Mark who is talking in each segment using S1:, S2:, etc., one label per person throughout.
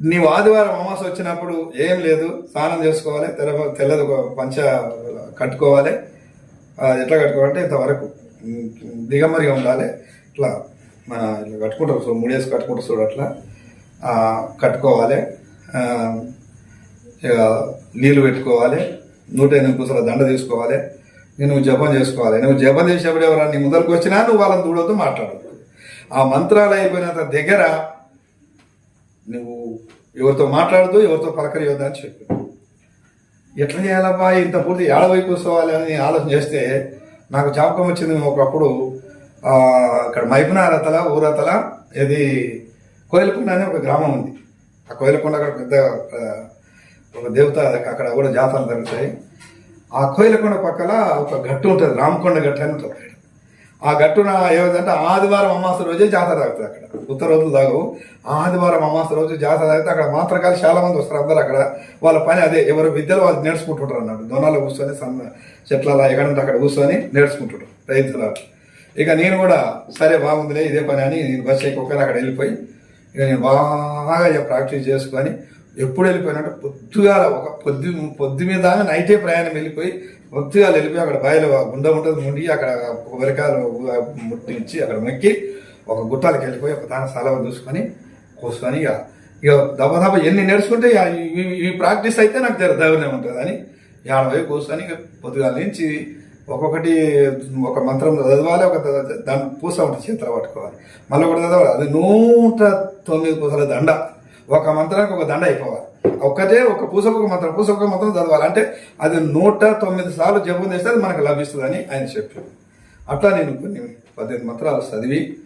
S1: నీవు ఆదివారం అమాస వచ్చినప్పుడు ఏం లేదు స్నానం చేసుకోవాలి తెల్ల తెల్లది ఒక పంచ కట్టుకోవాలి. ఎట్లా కట్టుకోవాలంటే ఇంతవరకు దిగమరిగా ఉండాలి. ఇట్లా మన ఇట్లా కట్టుకుంటారు సో మూడేసి కట్టుకుంటారు చూడు అట్లా. కట్టుకోవాలి. ఇక నీళ్ళు పెట్టుకోవాలి. నూట ఎనిమిది పూసల దండ తీసుకోవాలి. నేను నువ్వు జపం చేసుకోవాలి. నువ్వు జపం చేసేప్పుడు ఎవరైనా నీ ముందరకు వచ్చినా నువ్వు వాళ్ళని దూడొద్దు మాట్లాడద్దు ఆ మంత్రాలు అయిపోయినంత దగ్గర నువ్వు ఎవరితో మాట్లాడదు ఎవరితో పలకరియొద్దు అని చెప్పి. ఎట్లా చేయాలబ్బా? ఇంత పూర్తి ఏడవైపు కూర్చోవాలి అని ఆలోచన చేస్తే నాకు జ్ఞాపకం వచ్చింది మేము ఒకప్పుడు అక్కడ మైపునారతల ఊరతల ఇది కోయలకొండ అనే ఒక గ్రామం ఉంది. ఆ కోయలకొండ అక్కడ పెద్ద ఒక దేవత అక్కడ కూడా జాతరలు జరుగుతాయి. ఆ కోయిలకొండ పక్కల ఒక గట్టు ఉంటుంది రామకొండ గట్టు అని ఉంటుంది. ఆ గట్టున ఏమిటంటే ఆదివారం అమాస రోజే జాతర తాగుతుంది అక్కడ. ఉత్తర రోజులు తాగవు. ఆదివారం అమాస రోజు జాతర తాగితే అక్కడ మాత్రకాలు చాలా మంది వస్తారు అందరు అక్కడ. వాళ్ళ పని అదే ఎవరు విద్యలు వాళ్ళు నేర్చుకుంటుంటారు అన్నట్టు దొనాలు కూర్చొని సన్న చెట్ల ఎక్కడంటే అక్కడ కూర్చొని నేర్చుకుంటుంటారు రైతులు. ఇక నేను కూడా సరే బాగుందిలే ఇదే పని అని నేను బస్ ఎక్కి అక్కడ వెళ్ళిపోయి ఇక నేను బాగా ఇక ప్రాక్టీస్ చేసుకొని ఎప్పుడు వెళ్ళిపోయినట్టు పొద్దుగాల ఒక పొద్దు పొద్దు మీద నైటే ప్రయాణం వెళ్ళిపోయి పొద్దుగా వెళ్ళిపోయి అక్కడ బయలు గుండం ఉంటుంది ముండి అక్కడ కొబ్బరికాయలు ముట్టించి అక్కడ మొక్కి ఒక గుట్టాలకు వెళ్ళిపోయి ఒక దాని సలవ చూసుకొని కూర్చొని ఇక ఇక దబ దబ ఎన్ని నేర్చుకుంటే ఇక ఈ- ప్రాక్టీస్ అయితే నాకు జర ధైర్యం ఉంటుంది అని ఏడవై కూర్చొని ఇక పొద్దుగాల నుంచి ఒక్కొక్కటి ఒక మంత్రం చదవాలి ఒక ద- దాన్ని పూస ఉంటుంది చేతిలో పట్టుకోవాలి. మళ్ళీ ఒకటి చదవాలి. అది నూట తొమ్మిది పూసల దండ. ఒక మంత్రానికి ఒక దండ అయిపోవాలి. ఒక్కటే ఒక పూసకు మంత్రం పూసకు మంత్రం చదవాలి. అంటే అది నూట తొమ్మిది సార్లు జపం చేస్తే అది మనకు లభిస్తుందని ఆయన చెప్పారు అట్లా నేను కొన్ని పద్దెనిమిది మంత్రాలు చదివి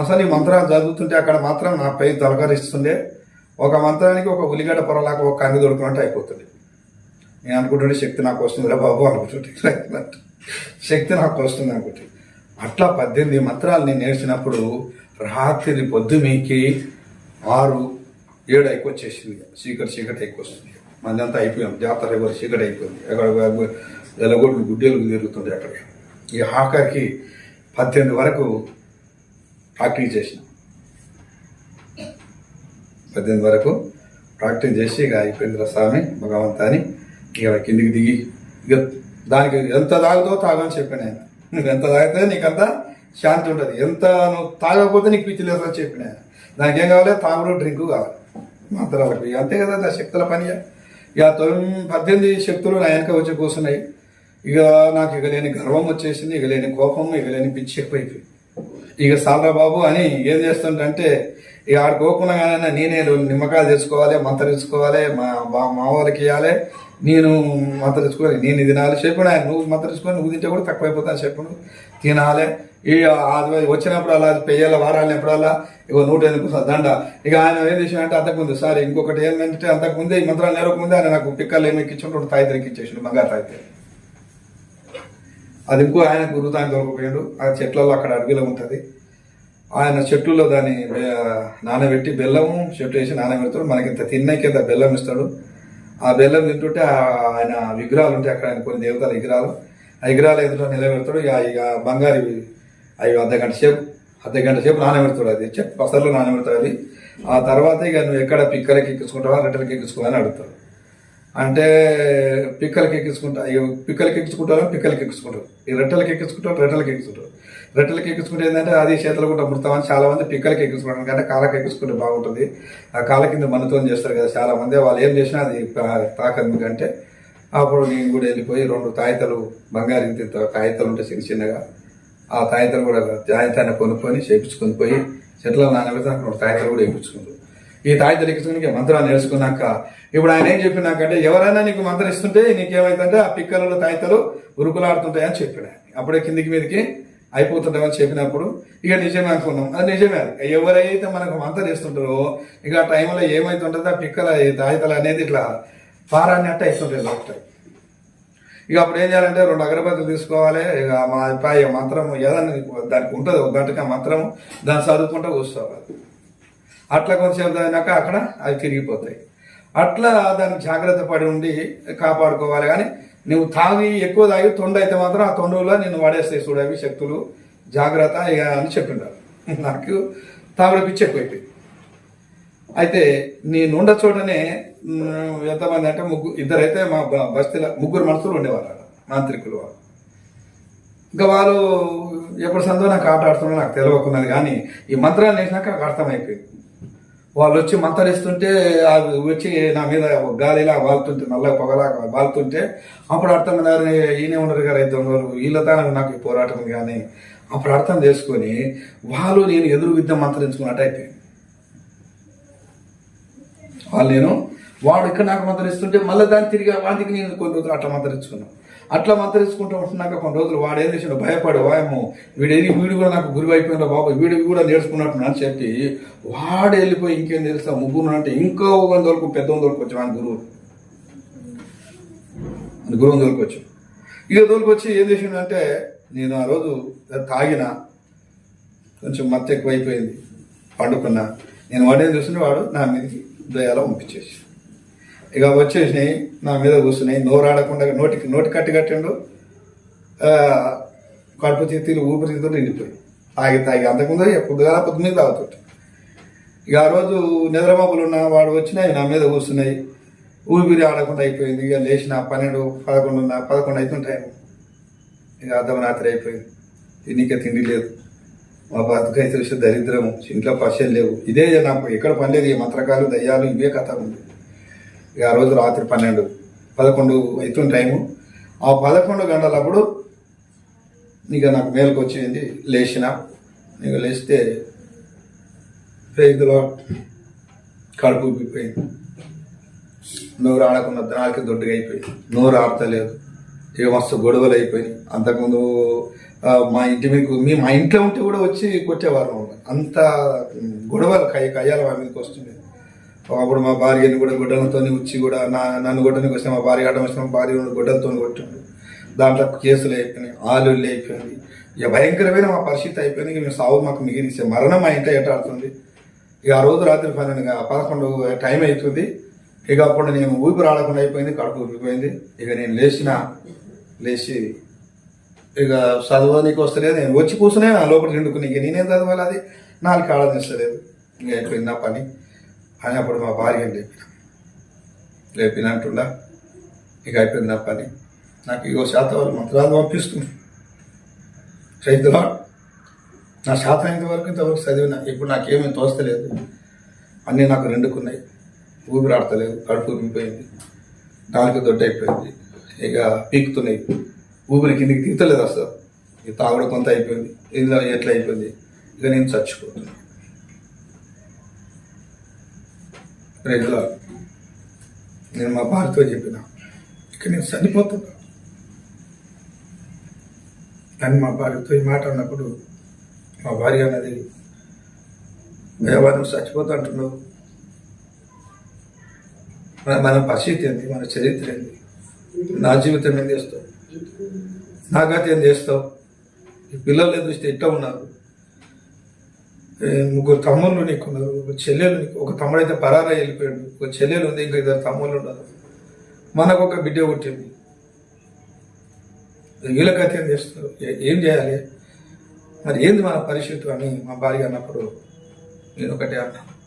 S1: అసలు ఈ మంత్రాలు చదువుతుంటే అక్కడ మాత్రం నా పై తలకరిస్తుండే. ఒక మంత్రానికి ఒక ఉల్లిగడ్డ పొరలాగా ఒక కంగి దొడుకున్నట్టు అయిపోతుంది. నేను అనుకుంటుండే శక్తి నాకు వస్తుందిరా బాబు అనుకుంటుంటే శక్తి నాకు వస్తుంది అనుకుంటే. అట్లా పద్దెనిమిది మంత్రాలు నేను నేర్చినప్పుడు రాత్రి పొద్దు మీకి ఆరు ఏడు వచ్చేసింది చీకటి చీకటి ఎక్కువ వస్తుంది మందంతా అయిపోయాం. జాతర ఎవరు చీకటి అయిపోయింది. అక్కడ ఎలగొడ్లు గుడ్డేలు తిరుగుతుంది అక్కడ. ఈ హాకర్కి పద్దెనిమిది వరకు ప్రాక్టీస్ చేసిన. పద్దెనిమిది వరకు ప్రాక్టీస్ చేసి ఇక అయిపోయిందిరా స్వామి భగవంతా అని ఇక కిందికి దిగి ఇక దానికి ఎంత తాగుతో తాగని చెప్పాను ఆయన. నువ్వు ఎంత తాగితే నీకు అంత శాంతి ఉంటుంది. ఎంత నువ్వు తాగకపోతే నీకు పిచ్చి లేదని చెప్పిన దానికి ఏం కావాలి? తాగుడు డ్రింకు కావాలి. మంత్రాలకు ఇక అంతే కదా ఆ శక్తుల పని. ఇక తొమ్మిది పద్దెనిమిది శక్తులు నా వెనక వచ్చి కూర్చున్నాయి. ఇక నాకు ఇక లేని గర్వం వచ్చేసింది ఇక లేని కోపం ఇక లేని పిచ్చి ఎక్కువైపోయింది. ఇక సాల్రా బాబు అని ఏం చేస్తుంటే ఇక ఆడ కోకుండా కానీ నేనే రెండు నిమ్మకాయలు తెచ్చుకోవాలి మంత తెచ్చుకోవాలి మా మా మా వాళ్ళకి ఇవ్వాలి నేను మంత తెచ్చుకోవాలి నేను తినాలి చెప్పాడు ఆయన నువ్వు మంత నువ్వు తింటే కూడా తక్కువైపోతాను చెప్పాడు తినాలి. ఈ వచ్చినప్పుడు అలా పెయ్యాల వారాలు ఎప్పుడల్లా? ఇక నూట ఎనిమిది దండ. ఇక ఆయన ఏం చేసాడంటే అంతకుముందు సార్ ఇంకొకటి ఏంటంటే అంతకుముందే ఈ మంత్రాలు నేరకముందే ఆయన నాకు పిక్కలు ఏమి ఎక్కించుకుంటాడు తాయితలు ఇచ్చేసాడు బంగారు తాయితే అది ఇంకో ఆయన గురువు గురుతాన్ని దొరకపోయాడు ఆ చెట్లలో అక్కడ అడవిలో ఉంటుంది. ఆయన చెట్టులో దాన్ని నానబెట్టి బెల్లము చెట్టు వేసి నానబెడతాడు. మనకి ఇంత తిన్న కింద బెల్లం ఇస్తాడు. ఆ బెల్లం తింటుంటే ఆ- ఆయన విగ్రహాలు ఉంటాయి అక్కడ ఆయన కొన్ని దేవతల విగ్రహాలు. ఆ విగ్రహాలు ఎదుట నిలబెడతాడు. ఇక ఇక బంగారు అవి అర్ధ గంట సేపు అర్ధ గంట సేపు నానబెడతాడు అది. చెట్టు పసర్లో నానబెడతాడు అది. ఆ తర్వాత ఇక నువ్వు ఎక్కడ పిక్కలకి ఎక్కించుకుంటావా రెట్టలకి ఎక్కించుకోవా అని అడుగుతాడు. అంటే పిక్కలకి ఎక్కించుకుంటా పిక్కలకి ఎక్కించుకుంటారు పిక్కలకి ఎక్కించుకుంటారు ఈ రెట్టలకి ఎక్కించుకుంటారు రెట్టలకి ఎక్కించుకుంటారు రెట్టలకి ఎక్కించుకుంటే ఏంటంటే అది చేతులు కూడా ముడతామని చాలా మంది పిక్కలకి ఎక్కించుకుంటారు. అంటే కాళ్ళకి ఎక్కించుకుంటే బాగుంటుంది. ఆ కాళ్ళ కింద మన్నుతో చేస్తారు కదా చాలా మంది వాళ్ళు ఏం చేసినా అది తాకదు. ఎందుకంటే అప్పుడు నేను కూడా వెళ్ళిపోయి రెండు తాయితలు బంగారు ఇంత తాయితలు ఉంటే చిన్న చిన్నగా. ఆ తాయితలు కూడా తాయితాన్ని కొనుక్కొని చేయించుకొని పోయి చెట్ల నానబెడితే అక్కడ రెండు తాయితలు కూడా వేయించుకుంటారు ఈ తాయితలు ఎక్కించుకుని మంత్రాలు నేర్చుకున్నాక ఇప్పుడు ఆయన ఏం చెప్పినాకంటే ఎవరైనా నీకు మంత్రం ఇస్తుంటే నీకేమైందంటే ఆ పిక్కలలో తాయితలు ఉరుకులాడుతుంటాయని చెప్పాడు ఆయన. అప్పుడే కిందికి మీదకి అయిపోతుంటామని చెప్పినప్పుడు ఇక నిజమే అనుకున్నాం. అది నిజమే అది. ఎవరైతే మనకు మంత్రం ఇస్తుంటారో ఇక ఆ టైంలో ఏమైతుంటుందో ఆ పిక్కల ఈ తాయితలు అనేది ఇట్లా పారాన్ని అంటే ఐశ్వర్యాలు దొరుకుతాయి ఇక అప్పుడు ఏం చేయాలంటే రెండు అగరబత్తులు తీసుకోవాలి. ఇక మా అబ్బాయి మంత్రము ఏదన్నా దానికి ఉంటుంది ఒక గంటకి మంత్రము దాన్ని చదువుకుంటూ కూర్చోవాలి. అట్లా కొంతసేపు చదివినాక అక్కడ అవి తిరిగిపోతాయి. అట్లా దానికి జాగ్రత్త పడి ఉండి కాపాడుకోవాలి. కానీ నువ్వు తాగి ఎక్కువ తాగి తొండ అయితే మాత్రం ఆ తొండలో నేను వాడేస్తాయి చూడవి శక్తులు. జాగ్రత్త ఇక అని చెప్పిండారు నాకు తాగుడు పిచ్చి ఎక్కువైపోయింది. అయితే నేను ఉండ చోటనే ఎంతమంది అంటే ముగ్గురు ఇద్దరైతే మా బస్తీలో ముగ్గురు మనుషులు ఉండేవారు మాంత్రికులు వాళ్ళు. ఇంకా వారు ఎప్పుడు సందో నాకు ఆట ఆడుతున్నా నాకు తెలియకున్నది కానీ ఈ మంత్రాలు వేసినాక నాకు అర్థమైపోయింది. వాళ్ళు వచ్చి మంతరిస్తుంటే అది వచ్చి నా మీద గాలిలా వాళ్తుంటే నల్ల పొగలా వాళ్తుంటే అప్పుడు అర్థం కాదు ఈయనే ఉన్నారు కదా అయితే ఉన్నారు వీళ్ళతో నాకు ఈ పోరాటం కానీ అప్పుడు అర్థం చేసుకొని వాళ్ళు నేను ఎదురు విద్య మంత్రించుకున్నట్టు అయిపోయింది. నేను వాడు ఇక్కడ నాకు మంత్రిస్తుంటే మళ్ళీ దాన్ని తిరిగి వాడికి నేను కొన్ని రోజులు అట్లా మంత్రించుకున్నాను అట్లా మంత్రించుకుంటూ ఉంటున్నాక కొన్ని రోజులు వాడు ఏం చేసాడు భయపడు వాయము వీడేది వీడు కూడా నాకు గురువు అయిపోయినా బాబు వీడు కూడా నేర్చుకున్నట్టు అని చెప్పి వాడు వెళ్ళిపోయి ఇంకేం తెలుసా? ముగ్గురు అంటే ఇంకో ఒక దొరకు పెద్ద దొరకు వచ్చి గురువు. అని గురువు దొరికొచ్చు ఇక దొరికొచ్చి ఏం చేసిండు అంటే నేను ఆ రోజు తాగిన కొంచెం మత్తు ఎక్కువ అయిపోయింది పండుకున్నా. నేను వాడేం చూస్తుంటే వాడు నా మీదకి దయాలో పంపించేసి. ఇక వచ్చేసినాయి నా మీద కూర్చున్నాయి నోరు ఆడకుండా నోటికి నోటి కట్టి కట్టిండు. ఆ, కడుపు చేతిలు ఊపిరితిత్తులు నిండిపోయి తాగి తాగి అంతకుముందు పొద్దుగాల పొద్దున్నే మీద తాగుతుంటే. ఇక ఆ రోజు నిద్రమబ్బులు ఉన్న వాడు వచ్చినాయి నా మీద కూర్చున్నాయి. ఊపిరి ఆడకుండా అయిపోయింది. ఇక లేచిన పన్నెండు పదకొండున్న పదకొండు అవుతుంటాయి ఇక అర్ధమరాత్రి అయిపోయింది. తిండికే తిండి లేదు. మా బతుకైతే చూస్తే దరిద్రము. ఇంట్లో పశలు లేవు. ఇదే నాకు ఎక్కడ పని లేదు. ఈ మంత్రకాలు దయ్యాలు ఇవే కథ ఉంది. ఇక ఆ రోజు రాత్రి పన్నెండు పదకొండు అవుతున్న టైము. ఆ పదకొండు గంటలప్పుడు ఇక నాకు మేలుకు వచ్చింది లేచిన ఇక లేస్తే ఇందులో కడుపు ఉబ్బిపోయింది నోరు ఆడకుండా నాలుగు దొడ్డుగా అయిపోయింది. నోరు ఆడతలేదు. ఇక మస్తు గొడవలు అయిపోయినాయి. అంతకుముందు మా ఇంటి మీకు మీ మా ఇంట్లో ఉంటే కూడా వచ్చి కొట్టేవారు అంత గొడవలు కయ్య కయ్యాల మా మీదకి వస్తుండే. అప్పుడు మా భార్యని కూడా గొడ్డలతో వచ్చి కూడా నా నన్ను గొడ్డనికి వస్తే మా భార్య ఆడడం వస్తే మా భార్య గొడ్డలతో కొట్టిండు. దాంట్లో కేసులు అయిపోయినాయి ఆలుళ్ళు అయిపోయింది ఇక భయంకరమైన మా పరిస్థితి అయిపోయింది. ఇక మేము సావు మాకు మిగిలిసే మరణం మా ఇంట్లో ఎటాడుతుంది ఇక ఆ రోజు రాత్రి పన్నెండు పదకొండు టైం అవుతుంది. ఇక అప్పుడు నేను ఊపిరి ఆడకుండా అయిపోయింది కడుపు ఊపిపోయింది ఇక నేను లేచిన లేచి ఇక చదవడానికి వస్తలేదు. నేను వచ్చి కూర్చునే నా లోపల నిండుకుని ఇక నేనేం చదవాలి అది? నాలుగు కాళ్ళ ఇంకా ఇంక అయిపోయింది నా పని. అని అప్పుడు మా భార్య లేపిన. లేపినంటుండా ఇక అయిపోయింది నా పని. నాకు ఇగో శాతం శాతవాళ్ళు మంత్రాలు పంపిస్తుంది. చైతులా నా శాతం ఇంతవరకు ఇంతవరకు చదివిన. ఇప్పుడు నాకేమీ తోస్తలేదు. అన్నీ నాకు రెండుకున్నాయి. ఊపిరి ఆడతలేదు. కడుపు ఉబ్బిపోయింది నాలుగు దొడ్డైపోయింది. ఇక పీకుతున్నాయి. ఊపిరి కిందికి తీతలేదు అసలు. ఇక తాగుడు కొంత అయిపోయింది. ఇందులో ఎట్లా అయిపోయింది? ఇక నేను చచ్చిపోతున్నా. రెగ్యులర్ నేను మా భార్యతో చెప్పిన. ఇక నేను చనిపోతున్నా. అని మా భార్యతో ఈ మాట అన్నప్పుడు మా భార్య అన్నది వ్యవహారం చచ్చిపోతా అంటున్నావు. మన మన పరిస్థితి ఏంది? మన చరిత్ర ఏంది? నా జీవితం ఏం చేస్తావు? నా గతి ఏం చేస్తావు? ఈ పిల్లలు చూస్తే ఎట్లా ఉన్నారు? ముగ్గురు తమ్ముళ్ళు నీకున్నారు ఒక చెల్లెలు నీకు ఒక తమ్ముడు అయితే పరారా వెళ్ళిపోయాడు ఒక చెల్లెలు ఉంది ఇంకా ఇద్దరు తమ్ముళ్ళు ఉన్నారు. మనకు ఒక బిడ్డ పుట్టింది. వీళ్ళ గతి ఏం చేస్తారు? ఏం చేయాలి? మరి ఏంది మన పరిస్థితి అని మా భార్య అన్నప్పుడు నేను ఒకటే అన్నాను